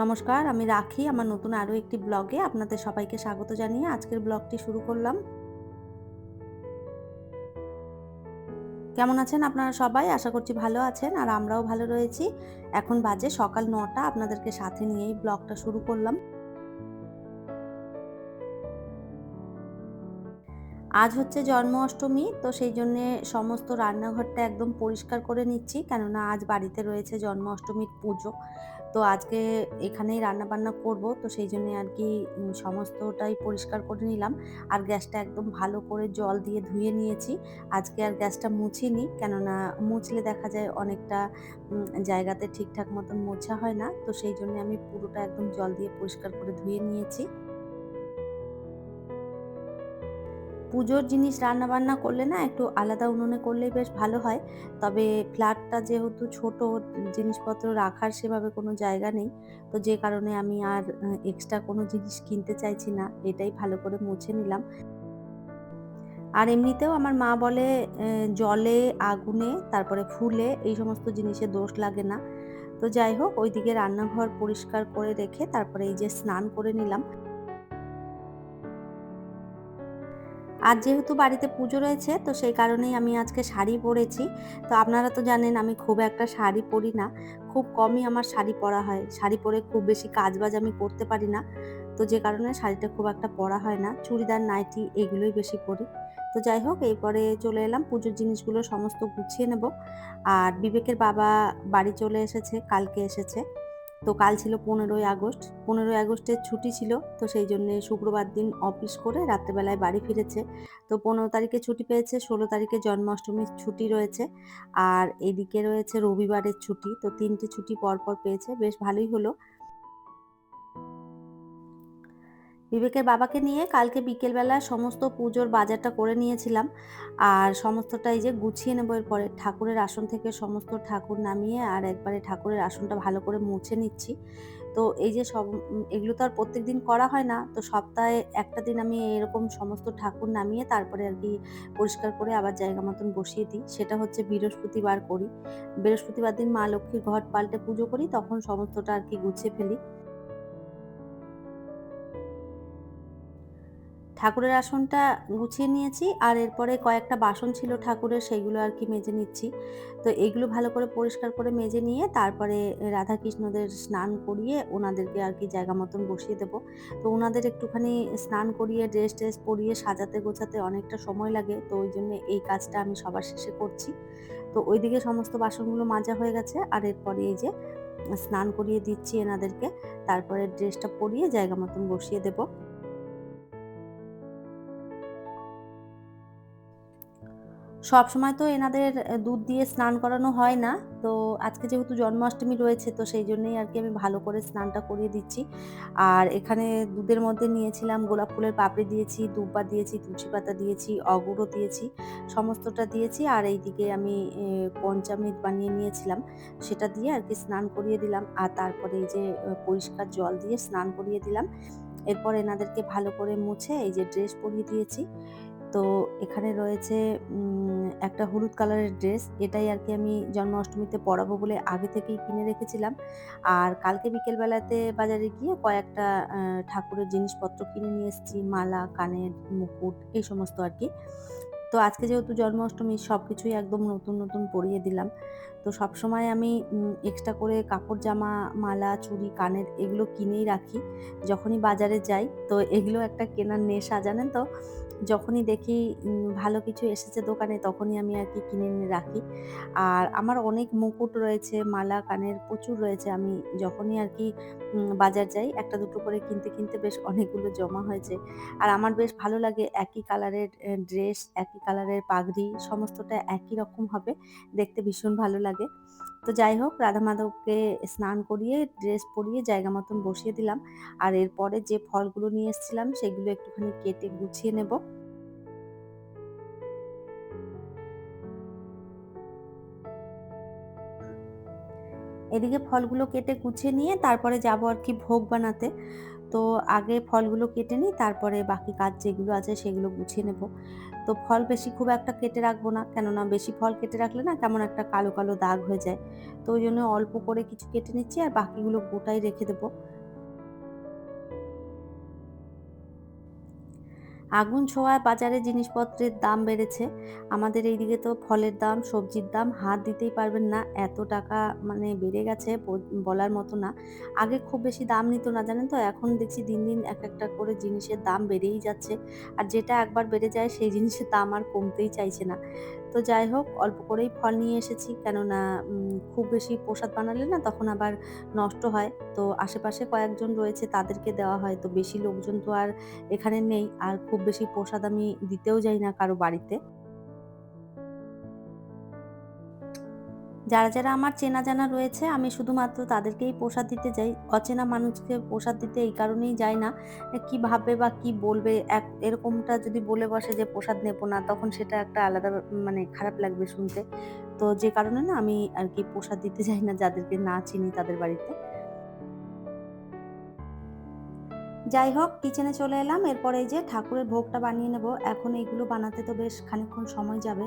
নমস্কার, আমি রাখি। আমার নতুন আরও একটি ব্লগে আপনাদের সবাইকে স্বাগত জানিয়ে আজকের ব্লগটি শুরু করলাম। কেমন আছেন আপনারা সবাই? আশা করছি ভালো আছেন আর আমরাও ভালো রয়েছি। এখন বাজে সকাল নটা। আপনাদেরকে সাথে নিয়েই ব্লগটা শুরু করলাম। আজ হচ্ছে জন্মাষ্টমী, তো সেই জন্যে সমস্ত রান্নাঘরটা একদম পরিষ্কার করে নিচ্ছি। কেননা আজ বাড়িতে রয়েছে জন্মাষ্টমীর পুজো, তো আজকে এখানেই রান্না বান্না করব। তো সেই জন্য আর কি সমস্তটাই পরিষ্কার করে নিলাম। আর গ্যাসটা একদম ভালো করে জল দিয়ে ধুয়ে নিয়েছি। আজকে আর গ্যাসটা মুছিনি, কেননা মুছলে দেখা যায় অনেকটা জায়গাতে ঠিকঠাক মতন মোছা হয় না। তো সেই জন্য আমি পুরোটা একদম জল দিয়ে পরিষ্কার করে ধুয়ে নিয়েছি। পুজোর জিনিস রান্না বান্না করলে না একটু আলাদা উনুনে করলেই বেশ ভালো হয়। তবে ফ্ল্যাটটা যেহেতু ছোট, জিনিসপত্র রাখার সেভাবে কোনো জায়গা নেই। তো যে কারণে আমি আর এক্সট্রা কোনো জিনিস কিনতে চাইছি না, এটাই ভালো করে মুছে নিলাম। আর এমনিতেও আমার মা বলে জলে, আগুনে, তারপরে ফুলে, এই সমস্ত জিনিসে দোষ লাগে না। তো যাই হোক, ওইদিকে রান্নাঘর পরিষ্কার করে রেখে, তারপরে এই যে স্নান করে নিলাম। আজ যেহেতু বাড়িতে পুজো রয়েছে, তো সেই কারণেই আমি আজকে শাড়ি পরেছি। তো আপনারা তো জানেন আমি খুব একটা শাড়ি পরি না। খুব কমই আমার শাড়ি পরা হয়। শাড়ি পরে খুব বেশি কাজবাজ আমি করতে পারি না। তো যে কারণে শাড়িটা খুব একটা পরা হয় না। চুড়িদার, নাইটি এগুলোই বেশি পরি। তো যাই হোক, এরপরে চলে এলাম। পুজোর জিনিসগুলো সমস্ত গুছিয়ে নেব। আর বিবেকের বাবা বাড়ি চলে এসেছে, কালকে এসেছে। তো কাল ছিল পনেরোই আগস্ট। পনেরোই আগস্টের ছুটি ছিল, তো সেই জন্যে শুক্রবার দিন অফিস করে রাত্রেবেলায় বাড়ি ফিরেছে। তো পনেরো তারিখে ছুটি পেয়েছে, ষোলো তারিখে জন্মাষ্টমীর ছুটি রয়েছে আর এদিকে রয়েছে রবিবারের ছুটি। তো তিনটে ছুটি পরপর পেয়েছে, বেশ ভালোই হলো। বিবেকের বাবাকে নিয়ে কালকে বিকেলবেলা সমস্ত পুজোর বাজারটা করে নিয়েছিলাম। আর সমস্তটা এই যে গুছিয়ে নেব এরপরে। ঠাকুরের আসন থেকে সমস্ত ঠাকুর নামিয়ে আর একবারে ঠাকুরের আসনটা ভালো করে মুছে নিচ্ছি। তো এই যে সব এগুলো তো আর প্রত্যেক দিন করা হয় না। তো সপ্তাহে একটা দিন আমি এরকম সমস্ত ঠাকুর নামিয়ে তারপরে আর কি পরিষ্কার করে আবার জায়গা মতন বসিয়ে দিই। সেটা হচ্ছে বৃহস্পতিবার করি। বৃহস্পতিবার দিন মা লক্ষ্মীর ঘট পাল্টে পুজো করি, তখন সমস্তটা আর কি গুছিয়ে ফেলি। ঠাকুরের আসনটা গুছিয়ে নিয়েছি, আর এরপরে কয়েকটা বাসন ছিল ঠাকুরের সেইগুলো আর কি মেজে নিচ্ছি। তো এগুলো ভালো করে পরিষ্কার করে মেজে নিয়ে তারপরে রাধাকৃষ্ণদের স্নান করিয়ে ওনাদেরকে আর কি জায়গা মতন বসিয়ে দেবো। তো ওনাদের একটুখানি স্নান করিয়ে, ড্রেস ট্রেস পরিয়ে সাজাতে গোছাতে অনেকটা সময় লাগে, তো ওই জন্য এই কাজটা আমি সবার শেষে করছি। তো ওইদিকে সমস্ত বাসনগুলো মাজা হয়ে গেছে, আর এরপরে এই যে স্নান করিয়ে দিচ্ছি এনাদেরকে, তারপরে ড্রেসটা পরিয়ে জায়গা মতন বসিয়ে দেবো। সব সময় তো এনাদের দুধ দিয়ে স্নান করানো হয় না। তো আজকে যেহেতু জন্মাষ্টমী রয়েছে, তো সেই জন্যই আর কি আমি ভালো করে স্নানটা করিয়ে দিচ্ছি। আর এখানে দুধের মধ্যে নিয়েছিলাম গোলাপ ফুলের পাপড়ি দিয়েছি, দুব্বা দিয়েছি, তুলসী পাতা দিয়েছি অগুরও দিয়েছি, সমস্তটা দিয়েছি। আর এইদিকে আমি পঞ্চামৃত বানিয়ে নিয়েছিলাম। সেটা দিয়ে আর কি স্নান করিয়ে দিলাম। আর তারপরে এই যে পরিষ্কার জল দিয়ে স্নান করিয়ে দিলাম। এরপর এনাদেরকে ভালো করে মুছে এই যে ড্রেস পরিয়ে দিয়েছি। তো এখানে রয়েছে একটা হলুদ কালারের ড্রেস। এটাই আর কি আমি জন্মাষ্টমীতে পরাবো বলে আগে থেকেই কিনে রেখেছিলাম। আর কালকে বিকেলবেলাতে বাজারে গিয়ে কয়েকটা ঠাকুরের জিনিসপত্র কিনে নিয়ে এসেছি। মালা, কানের, মুকুট, এই সমস্ত আর কি তো আজকে যেহেতু জন্মাষ্টমী সব কিছুই একদম নতুন নতুন পরিয়ে দিলাম। তো সব সময় আমি এক্সট্রা করে কাপড় জামা, মালা, চুড়ি, কানের এগুলো কিনেই রাখি। যখনই বাজারে যাই, তো এগুলো একটা কেনার নেশা, জানেন তো? যখনই দেখি ভালো কিছু এসেছে দোকানে, তখনই আমি আর কি কিনে নিয়ে রাখি। আর আমার অনেক মুকুট রয়েছে, মালা, কানের প্রচুর রয়েছে। আমি যখনই আর কি বাজার যাই, একটা দুটো করে কিনতে কিনতে বেশ অনেকগুলো জমা হয়েছে। আর আমার বেশ ভালো লাগে একই কালারের ড্রেস একই কালারের পাগড়ি সমস্তটা একই রকম হবে। দেখতে ভীষণ ভালো লাগে। তো যাই হোক, রাধা মাধবকে স্নান করিয়ে ড্রেস পরিয়ে জায়গা মতন বসিয়ে দিলাম। আর এরপরে যে ফলগুলো নিয়ে এসেছিলাম, সেগুলো একটুখানি কেটে গুছিয়ে নেব। এদিকে ফলগুলো কেটে গুছিয়ে নিয়ে তারপরে যাব আর কি ভোগ বানাতে। তো আগে ফলগুলো কেটে নিই, তারপরে বাকি কাজ যেগুলো আছে সেগুলো গুছিয়ে নেব। তো ফল বেশি খুব একটা কেটে রাখব না। কেননা বেশি ফল কেটে রাখলে না কেমন একটা কালো কালো দাগ হয়ে যায়। তো ওই জন্য অল্প করে কিছু কেটে নিচ্ছি আর বাকিগুলো গোটাই রেখে দেবো। আগুন ছোঁয়ায় বাজারে জিনিসপত্রের দাম বেড়েছে। আমাদের এইদিকে তো ফলের দাম, সবজির দাম হাত দিতেই পারবেন না। এত টাকা মানে বেড়ে গেছে বলার মতো না। আগে খুব বেশি দাম নিত না, জানেন তো? এখন দেখছি দিন দিন এক একটা করে জিনিসের দাম বেড়েই যাচ্ছে। আর যেটা একবার বেড়ে যায়, সেই জিনিসের দাম আর কমতেই চাইছে না। তো যাই হোক, অল্প করেই ফল নিয়ে এসেছি। কেননা খুব বেশি প্রসাদ বানালে না তখন আবার নষ্ট হয়। তো আশেপাশে কয়েকজন রয়েছে, তাদেরকে দেওয়া হয়। তো বেশি লোকজন তো আর এখানে নেই। আর খুব বেশি প্রসাদ আমি দিতেও যাই না কারও বাড়িতে। যারা যারা আমার চেনা জানা রয়েছে, আমি শুধুমাত্র তাদেরকেই প্রসাদ দিতে যাই। অচেনা মানুষকে প্রসাদ দিতে এই কারণেই যাই না। কি ভাববে বা কি বলবে, এক, এরকমটা যদি বলে বসে যে প্রসাদ নেব না, তখন সেটা একটা আলাদা মানে খারাপ লাগবে শুনতে। তো যে কারণে না আমি আর কি প্রসাদ দিতে যাই না, যাদেরকে না চিনি তাদের বাড়িতে। যাই হোক কিচেনে চলে এলাম। এরপরে যে ঠাকুরের ভোগটা বানিয়ে নেব। এখন এইগুলো বানাতে তো বেশ খানিকক্ষণ সময় যাবে।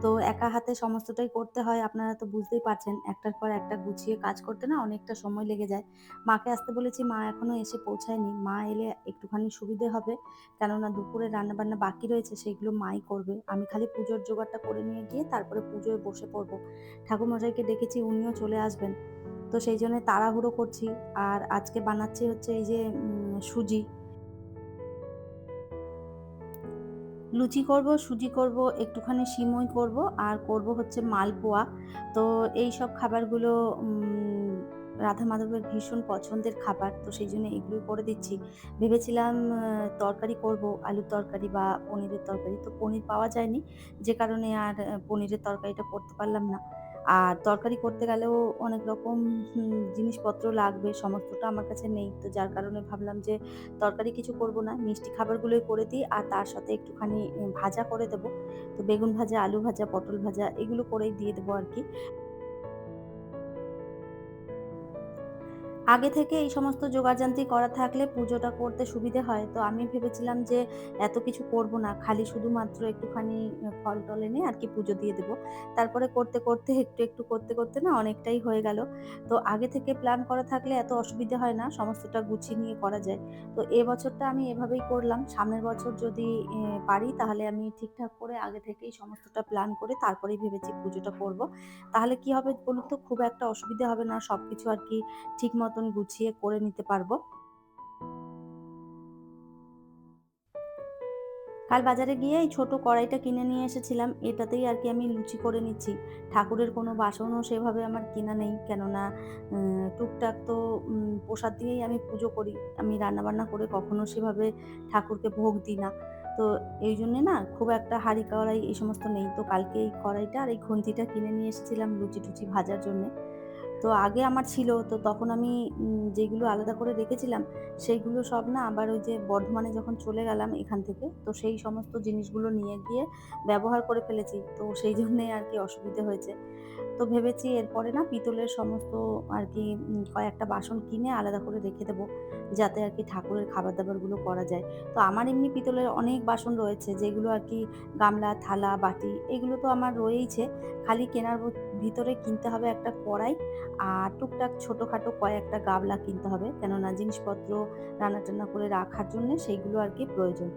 তো একা হাতে সমস্তটাই করতে হয়, আপনারা তো বুঝতেই পারছেন। একটার পর একটা গুছিয়ে কাজ করতে না অনেকটা সময় লেগে যায়। মাকে আসতে বলেছি, মা এখনও এসে পৌঁছায়নি। মা এলে একটুখানি সুবিধে হবে। কেননা দুপুরে রান্নাবান্না বাকি রয়েছে, সেগুলো মাই করবে। আমি খালি পুজোর জোগাড়টা করে নিয়ে গিয়ে তারপরে পুজোয় বসে পড়ব। ঠাকুরমশাইকে ডেকেছি, উনিও চলে আসবেন। তো সেই জন্য তাড়াহুড়ো করছি। আর আজকে বানাচ্ছি হচ্ছে এই যে সুজি। লুচি করব, সুজি করব, একটুখানি সিমই করব, আর করব হচ্ছে মালপোয়া। তো এই সব খাবারগুলো রাধা মাধবের ভীষণ পছন্দের খাবার, তো সেই জন্য এগুলো করে দিচ্ছি। ভেবেছিলাম তরকারি করব, আলুর তরকারি বা পনিরের তরকারি, তো পনির পাওয়া যায়নি। যে কারণে আর পনিরের তরকারিটা করতে পারলাম না। আর তরকারি করতে গেলেও অনেক রকম জিনিসপত্র লাগবে, সমস্তটা আমার কাছে নেই। তো যার কারণে ভাবলাম যে তরকারি কিছু করব না, মিষ্টি খাবারগুলোই করে দিই আর তার সাথে একটুখানি ভাজা করে দেবো। তো বেগুন ভাজা, আলু ভাজা, পটল ভাজা, এগুলো করেই দিয়ে দেবো আর কি। আগে থেকে এই সমস্ত যোগাযান্ত্রী করা থাকলে পুজোটা করতে সুবিধে হয়। তো আমি ভেবেছিলাম যে এত কিছু করব না, খালি শুধুমাত্র একটুখানি ফল টল এনে আর কি পুজো দিয়ে দেবো। তারপরে করতে করতে একটু একটু করতে করতে না অনেকটাই হয়ে গেল। তো আগে থেকে প্ল্যান করা থাকলে এত অসুবিধা হয় না, সমস্তটা গুছিয়ে নিয়ে করা যায়। তো এ বছরটা আমি এভাবেই করলাম। সামনের বছর যদি পারি তাহলে আমি ঠিকঠাক করে আগে থেকেই সমস্তটা প্ল্যান করে তারপরেই ভেবেছি পুজোটা করব। তাহলে কি হবে বলুন তো? খুব একটা অসুবিধা হবে না সব কিছু আর কি ঠিক মতো মতন গুছিয়ে করে নিতে পারব। কাল বাজারে গিয়ে এই ছোট কড়াইটা কিনে নিয়ে এসেছিলাম। এটাতেই আর কি আমি লুচি করে নিচ্ছি। ঠাকুরের কোনো বাসনও সেভাবে আমার কেনা নেই। কেননা টুকটাক তো প্রসাদ দিয়েই আমি পুজো করি। আমি রান্নাবান্না করে কখনো সেভাবে ঠাকুরকে ভোগ দিই না। তো এই জন্যে না খুব একটা হাঁড়ি কড়াই এই সমস্ত নেই। তো কালকে এই কড়াইটা আর এই খুন্তিটা কিনে নিয়ে এসেছিলাম লুচি টুচি ভাজার জন্যে। তো আগে আমার ছিল, তো তখন আমি যেগুলো আলাদা করে রেখেছিলাম, সেইগুলো সব না আবার ওই যে বর্ধমানে যখন চলে গেলাম এখান থেকে, তো সেই সমস্ত জিনিসগুলো নিয়ে গিয়ে ব্যবহার করে ফেলেছি, তো সেই জন্যেই আর কি অসুবিধে হয়েছে। তো ভেবেছি এরপরে না পিতলের সমস্ত আর কি কয়েকটা বাসন কিনে আলাদা করে রেখে দেবো, যাতে আর কি ঠাকুরের খাবার দাবারগুলো করা যায়। তো আমার এমনি পিতলের অনেক বাসন রয়েছে, যেগুলো আর কি গামলা, থালা, বাটি, এগুলো তো আমার রয়েইছে, খালি কেনার ভিতরে কিনতে হবে একটা কড়াই আর টুকটাক ছোটোখাটো কয়েকটা গাবলা কিনতে হবে। কেননা জিনিসপত্র রান্না টান্না করে রাখার জন্য সেইগুলো আর কি প্রয়োজন।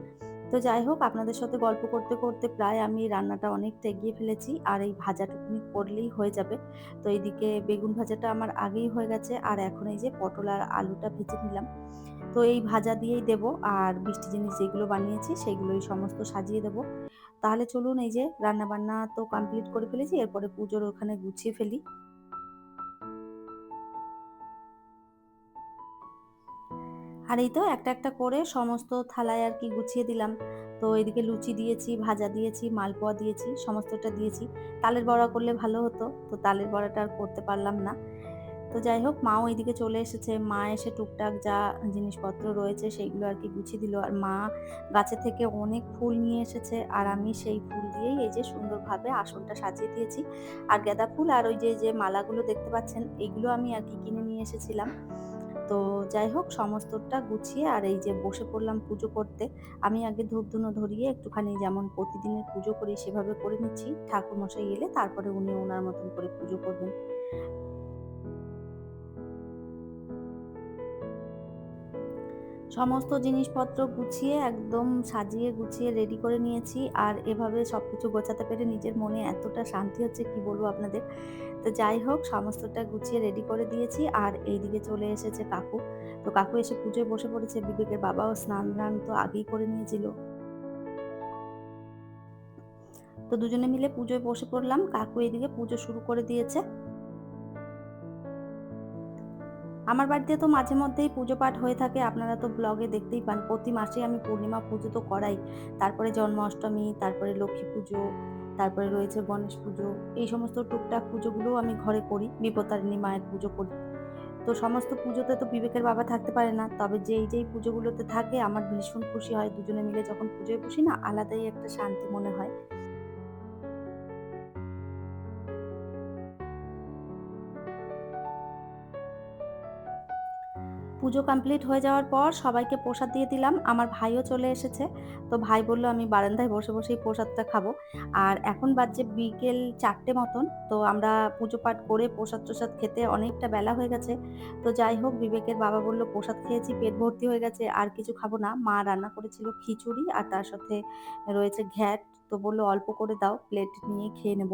তো যাই হোক, আপনাদের সাথে গল্প করতে করতে প্রায় আমি রান্নাটা অনেকটা এগিয়ে ফেলেছি আর এই ভাজাটুকুনি করলেই হয়ে যাবে। তো এইদিকে বেগুন ভাজাটা আমার আগেই হয়ে গেছে আর এখন এই যে পটল আর আলুটা ভেজে নিলাম। তো এই ভাজা দিয়েই দেব আর মিষ্টি জিনিস যেগুলো বানিয়েছি সেগুলোই সমস্ত সাজিয়ে দেব। তাহলে চলুন এই যে রান্না বান্না তো কমপ্লিট করে ফেলেছি, এরপরে পুজোর ওখানে গুছিয়ে ফেলি। আর এই তো একটা একটা করে সমস্ত থালায় আর কি গুছিয়ে দিলাম। তো এদিকে লুচি দিয়েছি, ভাজা দিয়েছি, মালপোয়া দিয়েছি, সমস্তটা দিয়েছি। তালের বড়া করলে ভালো হতো, তো তালের বড়াটা আর করতে পারলাম না। তো যাই হোক, মাও এইদিকে চলে এসেছে। মা এসে টুকটাক যা জিনিসপত্র রয়েছে সেইগুলো আর কি গুছিয়ে দিল। আর মা গাছে থেকে অনেক ফুল নিয়ে এসেছে। আর আমি সেই ফুল দিয়েই এই যে সুন্দরভাবে আসনটা সাজিয়ে দিয়েছি। আর গাঁদা ফুল আর ওই যে যে মালাগুলো দেখতে পাচ্ছেন এইগুলো আমি আর কি কিনে নিয়ে এসেছিলাম। তো যাই হোক, সমস্তটা গুছিয়ে আর এই যে বসে পড়লাম পুজো করতে। আমি আগে ধূপ ধুনো ধরিয়ে একটুখানি যেমন প্রতিদিনের পুজো করি, সেভাবে করে নিচ্ছি। ঠাকুর মশাই এলে তারপরে উনি ওনার মতন করে পুজো করবেন। সমস্ত জিনিসপত্র গুছিয়ে, একদম সাজিয়ে গুছিয়ে রেডি করে নিয়েছি। আর এভাবে সব কিছু গোছাতে পেরে নিজের মনে এতটা শান্তি হচ্ছে, কি বলব আপনাদের? তো যাই হোক, সমস্তটা গুছিয়ে রেডি করে দিয়েছি। আর এইদিকে চলে এসেছে কাকু। তো কাকু এসে পুজোয় বসে পড়েছে, বিবেকের বাবাও স্নান ধান তো আগেই করে নিয়েছিল। তো দুজনে মিলে পুজোয় বসে পড়লাম। কাকু এদিকে পুজো শুরু করে দিয়েছে। আমার বাড়িতে তো মাঝে মধ্যেই পুজো পাঠ হয়ে থাকে, আপনারা তো ব্লগে দেখতেই পান। প্রতি মাসে আমি পূর্ণিমা পুজো তো করাই। তারপরে জন্মাষ্টমী, তারপরে লক্ষ্মী পুজো, তারপরে রয়েছে গণেশ পুজো, এই সমস্ত টুকটাক পুজোগুলোও আমি ঘরে করি, বিপত্তারিণী মায়ের পুজো করি। তো সমস্ত পুজোতে তো বিবেকের বাবা থাকতে পারে না, তবে যেই যেই পুজোগুলোতে থাকে, আমার ভীষণ খুশি হয়। দুজনে মিলে যখন পুজোয় বসি না, আলাদাই একটা শান্তি মনে হয়। পুজো কমপ্লিট হয়ে যাওয়ার পর সবাইকে প্রসাদ দিয়ে দিলাম। আমার ভাইও চলে এসেছে। তো ভাই বলল, আমি বারান্দায় বসে বসেই প্রসাদটা খাব। আর এখন বাজছে বিকেল চারটে মতন। তো আমরা পুজো পাঠ করে প্রসাদ প্রসাদ খেতে অনেকটা বেলা হয়ে গেছে। তো যাই হোক, বিবেকের বাবা বলল, প্রসাদ খেয়েছি, পেট ভর্তি হয়ে গেছে, আর কিছু খাব না। মা রান্না করেছিল খিচুড়ি আর তার সাথে রয়েছে ঘ্যাট। তো বলল, অল্প করে দাও, প্লেট নিয়ে খেয়ে নেব।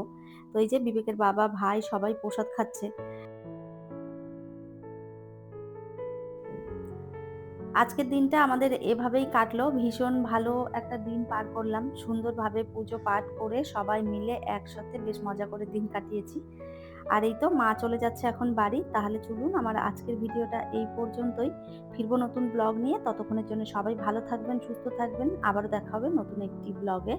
তো এই যে বিবেকের বাবা, ভাই সবাই প্রসাদ খাচ্ছে। আজকের দিনটা আমাদের এভাবেই কাটলো। ভীষণ ভালো একটা দিন পার করলাম। সুন্দরভাবে পুজো পাঠ করে সবাই মিলে একসাথে বেশ মজা করে দিন কাটিয়েছি। আর এই তো মা চলে যাচ্ছে এখন বাড়ি। তাহলে চলুন আমার আজকের ভিডিওটা এই পর্যন্তই। ফিরবো নতুন ব্লগ নিয়ে। ততক্ষণের জন্য সবাই ভালো থাকবেন, সুস্থ থাকবেন। আবারও দেখা হবে নতুন একটি ব্লগে।